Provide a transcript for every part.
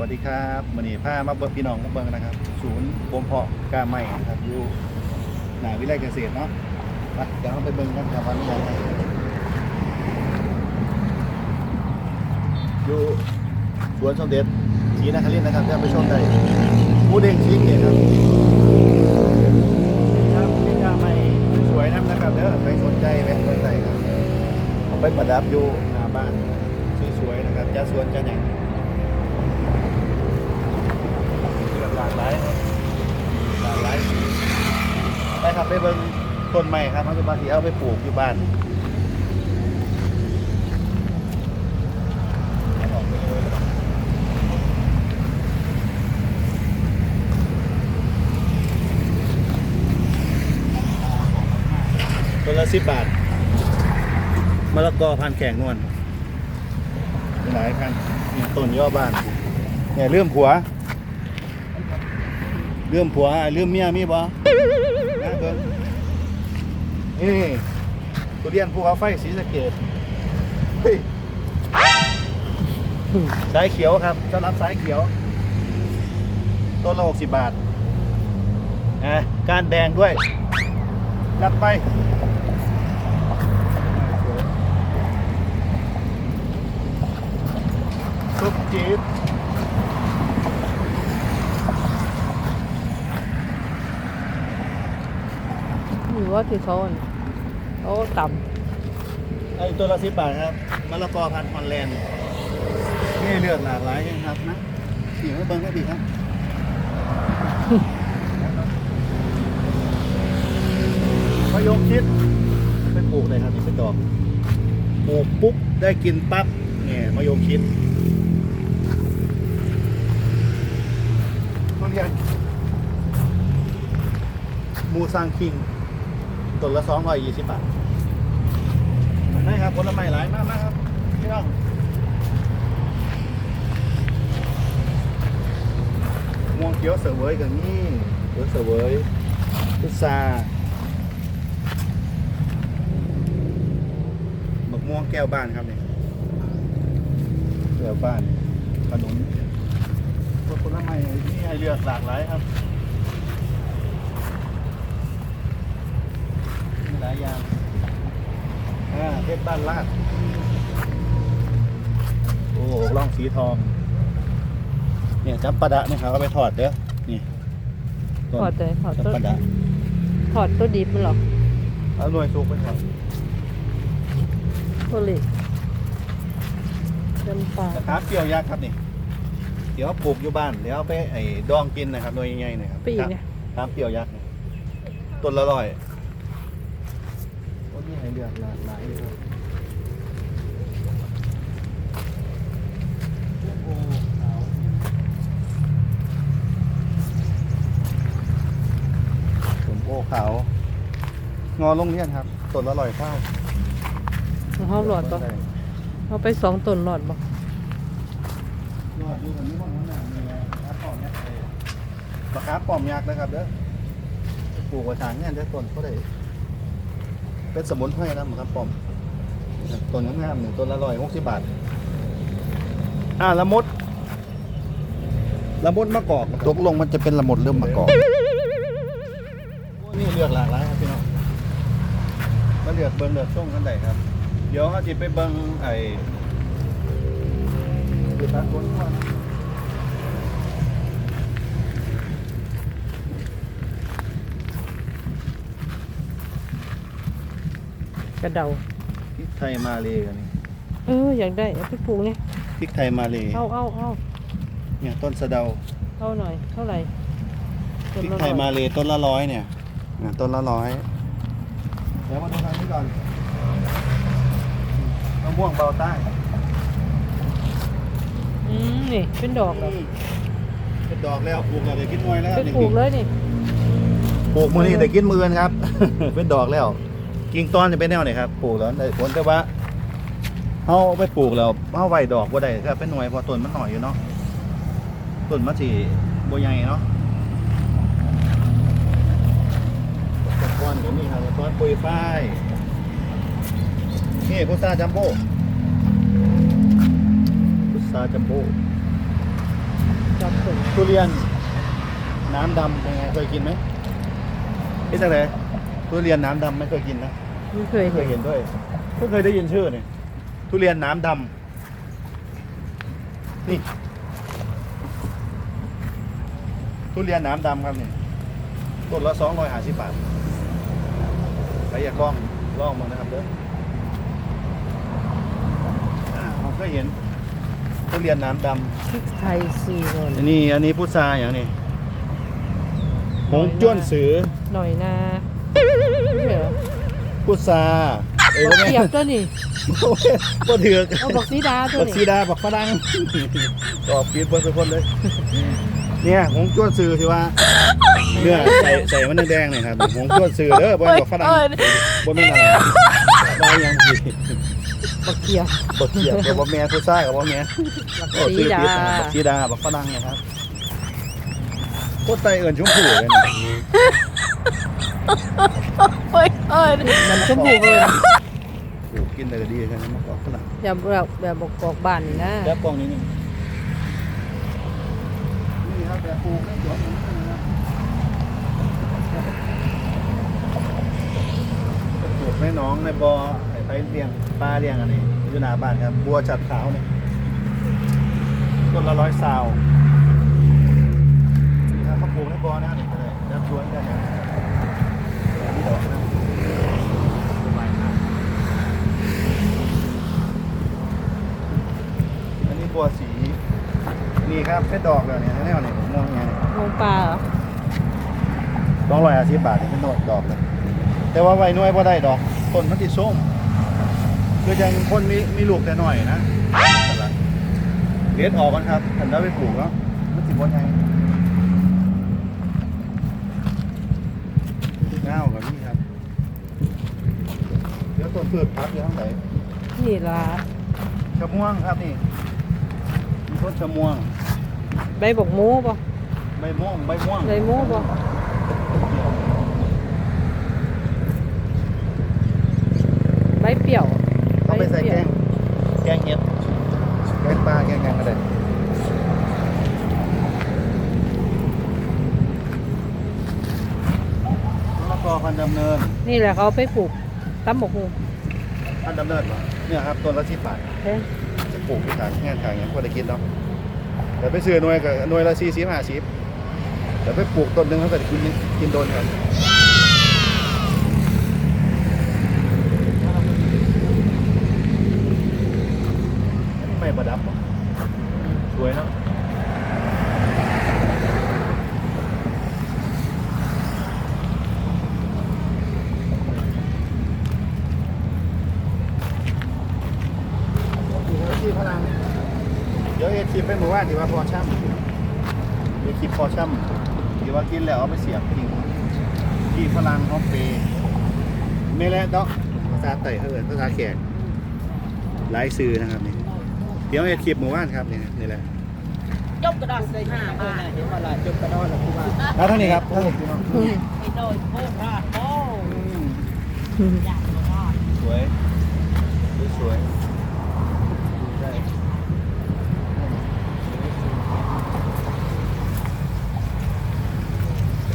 วัสดีครับวันนี้พามาเบิกพี่น้องมาเบิงนะครับ ศูนย์บ่มเพาะกาไม้นะครับอยู่หนาวิไลเกษตรเนาะไปเดี๋ยวเราไปเบิงกันครับว่ามีอะไรอยู่สวนสมเด็จศรีนครินทร์นะครับท่านผู้ชมได้หมูเด้งชีสเนี่ยครับครับมีกาไม้สวยนะครับเด้อใครสนใจแวะสนใจครับเอาไปประดับอยู่หน้าบ้านสวยๆนะครับจะสวนจะหยัง หลากหลายหลากหลายสีไปครับไปเบิ่งต้นไม้ครับเขาจะมาที่เอาไปปลูกอยู่บ้านต้นละสิบบาทมะละกอพันแข่งนวลหลายพันต้นย่อบ้านเนี่ยเรื่องผัว เรื่องผัวเรื่องเมียมีบ่นะเบิ่งนี่ทุเรียนภูเขาไฟสีสะเกดเฮ้ยสายเขียวครับสำหรับสายเขียว ต้นละหกสิบบาทอะการแดงด้วยจัดไปซุปจี๊ด หรือว่าที่เขาอันเขาต่ไอตัวละสิบบาทครับมะละกอพันธุ์ฮอลแลนด์นี่เลือกหลากหลายครับนะสีให้เบิ้งให้ดีครับมะยงชิดไปปลูกเลยครับนี่เป็นดอกปลูกปุ๊บได้กินปั๊บเนี่ยมะยงชิดทุเรียนมูซังคิง ต้นละสองร้อยยี่สิบบาทได้ครับผลไม้หลายมากมากครับพี่น้องม่วงเขียวเสวยกับนี่เขียวเสวยพุทราบักม่วงแก้วบ้านครับเนี่ยแก้วบ้านขนุนผลไม้ที่ให้เลือกหลากหลายครับมีห ลายอย่างอ่าเพชรบ้านลาด โอ้ร่องสีทอง เนี่ยจับปะดะเนี่ยครับเอาไปถอดเด้อ นี่ำต้ถอดนใจถอดจับตัวปะดะถอดตัวดิบมันหรอเอาหน่วยสูบไปถอดตัวเล็กจำปากระถางเปรี้ยวยักษ์ครับนี่ เดี๋ยวปลูกอยู่บ้าน เดี๋ยวเอาไปไอ้ดองกินนะครับหน่วยใหญ่ๆหนะครับปีกเนี่ยถางเปรี้ยวยักษ์นี่ต้นละร้อย โอ้นี่ให้เลือกหลากหลายเลยครับโอ้ขาวสมโอขาว งอลงเรียนครับต้นละร้อยข้าวเขาหลอดปะเขาไปสองต้นหลอดปะหลอดอยู่ตรงนี้ห้องน้ำมีมะขามป้อมยักษ์เลยมะขามป้อมยักษ์นะครับเด้อปลูกไว้ทางเนี่ยเด้อต้นเขาได้ เป็นสมุนไพรนะมะขามป้อมต้นงามๆหนึ่งต้นละร้อยหกสิบบาท อ่าละมุดละมุดมะกอกตกลงมันจะเป็นละมุดหรือมะกอกโอ้นี่เลือกหลากหลายครับพี่น้องมาเลือกเบิ้งเลือกช่วงกันได้ครับ เดี๋ยวเขาจะไปเบิ้งไอ้ไปตัดคนก่อน ระเดาพริกไทยมาเลยกันนี่เอออยากได้เอาไปปลูกเนี่ยพริกไทยมาเลยเอาเอาเอาเนี่ยต้นสะเดาเอาหน่อย เท่าไหร่พริกไทยมาเลยต้นละร้อยเนี่ยเนี่ยต้นละร้อยเดี๋ยวมาดูทางนี้ก่อนมะม่วงเบาใต้อืมนี่เป็นดอกเหรอเป็นดอกแล้วปลูกแล้วเดี๋ยวกินมวยแล้วคไปรับปลูกเลยนี่ปลูกมือนี่แต่กินมือกันครับ เป็นดอกแล้ว กิ่งต้นจะเป็นแนวไหนครับปลูกแล้วได้ผลแต่ว่าเอาไปปลูกแล้วเอาไว้ดอกบ่ได้ก็เป็นหน่วยพราะต้นมันหน่อยอยู่เนาะต้นมันสิบ่ใหญ่เนาะตะกอนเดี๋ยวนี้ครับตะกอนปุยฝ้ายนี่พุทราจัมโบ้พุทราจัมโบ้จับต้นทุเรียน น้ำดำเป็นไงเคยกินไหมพี่จังเลยทุเรียนน้ำดำไม่เคยกินนะ ไม่เคยไม่เคเห็ยนเห็นด้วยเพิ่งเคยได้ยินชื่อเนี่ยทุเรียนน้ำดำนี่ ทุเรียนน้ำดำครับนี่ต้นละสองร้อยห้าสิบบาทใครอยากลองลองมานะครับเด้ออ่าผมก็เห็นทุเรียนน้ำดพริกไทยซีโรนำอันนี้อันนี้พุทราอย่างนี้หงจ้วนสือหน่อยนาไม่เหรอ พุทราเอ้ยบักว่าเขียบตัวนี่บ่เถือกเอาบักสีดาตัวบักซีนี่ดาบักฝรั่งตอบปีดเบิ้ลทุกคนเลย เนี่ยหงจ้วนสือที่ว่าเนื้อใส่ใส่มันแดงๆหน่อยครับหงจ้วนสือเด้อบ่แม่นบักฝรั่งบ่แม่นอะไรบ่ยังสิบักเขียบบักเขียบกับบ่แม่ผู้ชายกับบ่แม่ บักโอ้สีซื้อดา ผิดนะครับบักซีดาบักฝรั่งนะครับโคตรไตเอิ้นชมพู่เลยนะเอ้ย เอ้ยมันชมพูเลยปลูกกินได้ก็ดีใช่ไหมมะกอกฝรั่งแบบแบบแบบบอกกอกบ้านนี่นะแล้วกล่องนี้นี่นี่ครับแบบปลูกให้สวนนะครับปลูกในหนองในบ่อไปเลี้ยงปลาเลี้ยงอันนี้อยู่หน้าบ้านครับบัวจัดขาวนี่ต้นละร้อยซาวนี่ครับเขาปลูกในบ่อนะนี่ก็เลยแล้วสวนกันนะนี่ดอกนะสบายมาก อันนี้บัวสี นี่ครับเป็นดอกเลยเนี่ยแนวเนี่ยผมมองอย่างนี้ลงปลาเหรอสองร้อยอาสิบบาทนี่เป็นดอกดอกเลยแต่ว่าไว้หน่วยพอได้ดอกต้นมันติส้มคือยังคนมีมีลูกแต่หน่อยนะเลี้ยงออกกันครับถันได้ไปปลูกแล้วมันสิบวันไงเงากับนี่ครับเดี๋ยวต้นพืชพักอยู่ข้างไหนนี่ละชะม่วงครับนี่มี ต้นชะม่วง ใบบอกหมูป่ะใบม่วง ใบม่วงใบหมูป่ะใบเปรี้ยวเอาไปใส่เปแกรี้ยวงแกงเห็ดแกงปลา แกงยังก็ได้มะละกอพันธุ์ดำเนิน นี่แหละเขาเอาไปปลูกตั้มบกหูพันธุ์ดำเนินเหรอเนี่ยครับ ต้นละสิบบาทเฮ้ยจะ ปลูกที่ขางงานขางอย่างพอได้กินเนาะแต่ไปซื้อหน่วยกับหน่วยละสี่สิบห้าสิบแต่ไปปลูกต้นหนึ่งเขาก็จะกินกินโดนครับอันไม่ประดับสวยเนาะ ที่พลัง เดี๋ยวเอ คลิปไปหมู่บ้านที่ว่าพอช่ำเอคลิปพอช่ำที่ว่ากินแล้วเอาไปเสียบทิ้งที่พลังฮอปเปไม่แล้วดอกภาษาไต่เฮิร์ภาษาแขกหลายซื้อนะครับนี่เดี๋ยวเอคลิปหมู่บ้านครับนี่นี่แหละจบกระดอนเลยห้าบาทเห็นว่าละจบกระดอนละคุณว่าแล้วท่านนี้ครับท่านนี้พี่น้องอืมไอ้โดยโคตรราโอ้อืมอยากกระดอนสวยสวยดูได้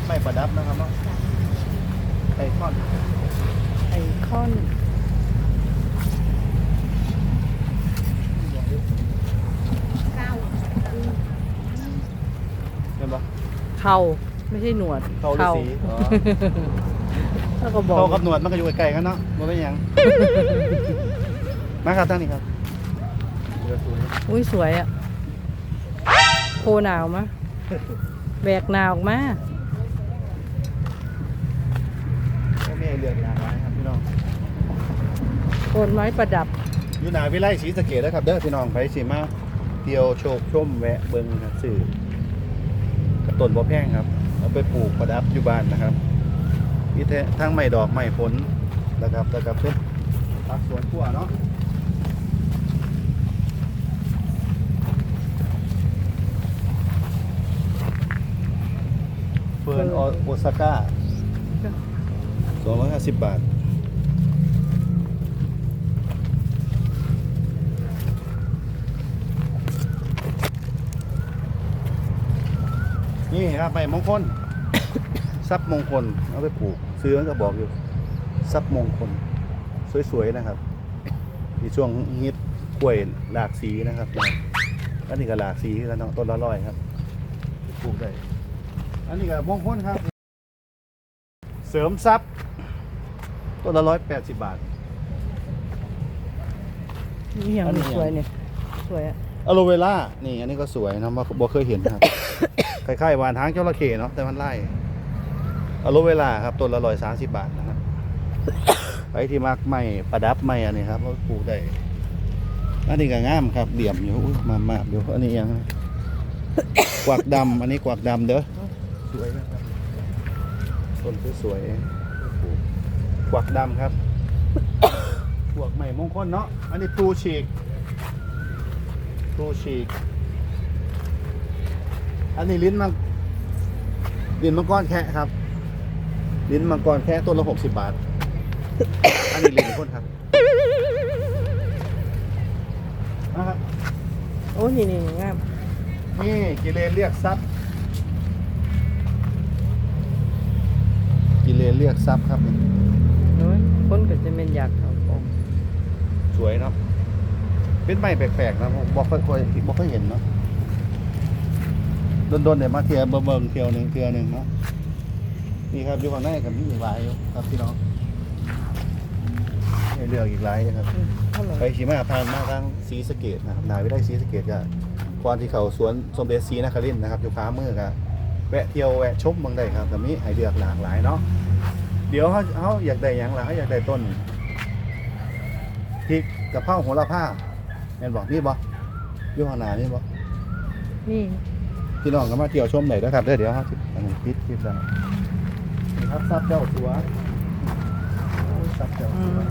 ไม่ ประดับนะครับเนาะไข่ข้อนไอคอนเห็นปะเขาไม่ใช่หนวดเขาฤาษีอ๋อแล้วก็บอกเขากับหนวดมันก็อยู่ไกลๆกันเนาะมันเป็นหยังมาครับตั้งนี้ครับอุ้ยสวยอะโคหนาวมะแบกหนาวออกมา ก็มีไอเรือกหลากหลายครับพี่น้องโคนไม้ประดับอยู่หนาวิไลศรีสะเกดนะครับเด้อพี่น้องไปสิมาเที่ยวโชคชมแวะเบิ่งครับสื่อกระต้นบ่แพงครับเอาไปปลูกประดับอยู่บ้านนะครับมีแท้ทั้งไม้ดอกไม้ผลนะครับแล้วก็เป็นผักสวนครัวเนาะเฟิร์นอโอซาก้า สองร้อยห้าสิบบาท นี่ครับใบมงคลทรัพย์มงคล เอาไปปลูก ซื้อมันก็บอกอยู่ทรัพย์มงคล สวย ๆ นะครับมีช่วงฮิตกล้วยหลากสีนะครับอันนี้ก็หลากสีแล้วเนาะต้นละร้อยครับปลูกได้ อันนี้ก็มงคลครับ เสริมทรัพย์ ต้นละร้อยแปดสิบบาท นี่ยังอันนี้ สวยเนี่ยสวยอะอะโลเวล่านี่อันนี้ก็สวยนะบ่บ่เคยเห็นครับ คล้ายๆหวานทางจระเข้เนาะแต่มันไล่อะโลเวล่าครับต้นละร้อยสามสิบบาทนะครับ ไปที่มักไม้ประดับไม้อันนี้ครับเอาปลูกได้อันนี้ก็งามครับเดี่ยมอยู่อุ๊ยมามาเดี๋ยวอันนี้ยัง กวักดำอันนี้กวักดำเด้อสวยนะครับต้นสวยๆปลูก กวักดำครับพวกใหม่มงคลเนาะอันนี้ปูฉีกครูฉีก อันนี้ลิ้นมังลิ้นมังกรแคะครับ ลิ้นมังกรแคะต้นละหกสิบบาท อันนี้ลิ้นคนครับนะครับโอ้นี่นี่งามนี่กิเลนเรียกทรัพย์กิเลนเรียกทรัพย์ครับนี่น้อย คนก็จะเป็นอยากเอาของสวยเนาะเป็นไม้แปลกๆนะผมบอกค่อยๆบอกค่อยเห็นเนาะโดนๆเดี๋ยวมาเที่ยวเบิ่งๆเที่ยวหนึ่งเที่ยวหนึ่งเนาะนี่ครับอยู่ข้างในกับพี่อีกหลายอยู่ครับพี่น้องให้เลือกอีกหลายนะครับอืมเท่าไหร่ไปขี่มาผ่านมาทางศรีสะเกดนะครับนายวิได้ศรีสะเกดก็ก่อนที่เขาสวนสมเด็จศรีนครินทร์นะครับอยู่ฟ้ามือครับแวะเที่ยวแวะชมเมืองได้ครับแต่มีให้เลือกหลากหลายเนาะ เดี๋ยวเขาเขาอยากได้หยังล่ะเขาอยากได้ต้นพริกกะเพราโหระพาแม่นบอกนี่บ่อยู่ข้างหน้านี่บ่นี่พี่น้องก็มาเที่ยวชมได้เด้อครับเด้อเดี๋ยวเขาสิอันนี้ปิดคลิปแล้วนี่ครับซับเจ้าสัวโอ้ยซับเจ้าอืสัวม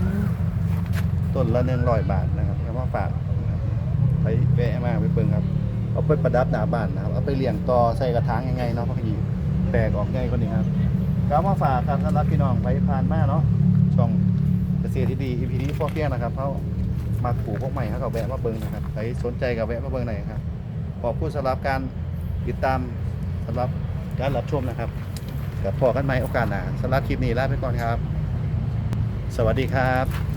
ต้นละหนึ่งร้อยบาทนะครับก็มาฝากนะครับไปแวะมาไปเบิ่งครับ เอาไปประดับหน้าบ้านนะครับ เอาไปเลี้ยงต่อใส่กระถางยังไงเนาะพักยีแตกออกง่ายกว่านี้ครับ ก็มาฝากครับสำหรับพี่น้องไปผ่านมาเนาะช่องเกษตรที่ดี EP นี้พวกเพียนะครับเขามาปลูกพวกใหม่เขาก็แวะมาเบิ้งนะครับใครสนใจก็แวะมาเบิ้งหน่อยครับขอบคุณสำหรับการติดตามสำหรับการรับชมนะครับกับพอกันใหม่โอกาสหน้าสำหรับคลิปนี้ลาไปก่อนครับ สวัสดีครับ